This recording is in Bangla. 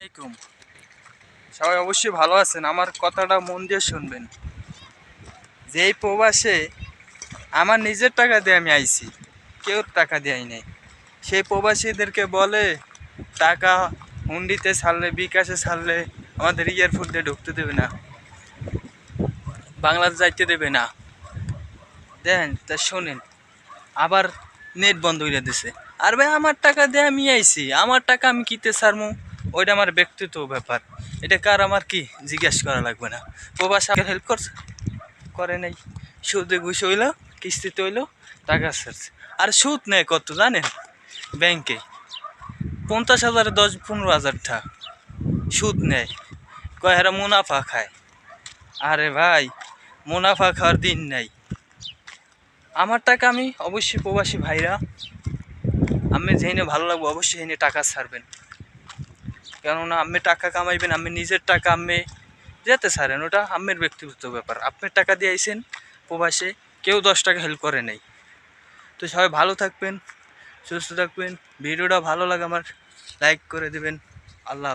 আলাইকুম। সবাই অবশ্যই ভালো আছেন। আমার কথাটা মন দিয়ে শুনবেন। যে এই প্রবাসে আমার নিজের টাকা দিয়ে আমি আইছি, কেউ টাকা দেয় নাই। সেই প্রবাসীদেরকে বলে, টাকা হুন্ডিতে ছাড়লে, বিকাশে ছাড়লে আমাদের এয়ারপোর্ট দিয়ে ঢুকতে দেবে না। বাংলাদেশ যাইতে দেবে না। দেন, তা শোনেন, আবার নেট বন্ধ করে দিছে। আর ভাই, আমার টাকা দিয়ে আমি আইছি। আমার টাকা আমি কিতে ছাড়মু? ওইটা আমার ব্যক্তিত্ব ব্যাপার। এটা কার আমার কি জিজ্ঞাসা করা লাগবে না। প্রবাস হেল্প করছে। করে নাই। সুদে ঘুষ হইল, কিস্তিতে হইল, টাকা ছাড়ছে। আর সুদ নেয় কত জানেন? ব্যাংকে। পঞ্চাশ হাজারে দশ, পনেরো হাজার সুদ নেয়। কয় হারা মুনাফা খায়। আরে ভাই, মুনাফা খাওয়ার দিন নাই। আমার টাকা আমি অবশ্যই প্রবাসী ভাইরা, আমি যেখানে ভালো লাগবো অবশ্যই এনে টাকা ছাড়বেন। কেননা আপনি টাকা কামাইবেন আপনি নিজের টাকা আপনি যেতে সারেন ওটা আমের ব্যক্তিগত ব্যাপার আপনি টাকা দিয়ে আইসেন প্রবাসে, কেউ দশ টাকা হেল্প করে নেই তো সবাই ভালো থাকবেন, সুস্থ থাকবেন, ভিডিওটা ভালো লাগে আমার লাইক করে দেবেন, আল্লাহ।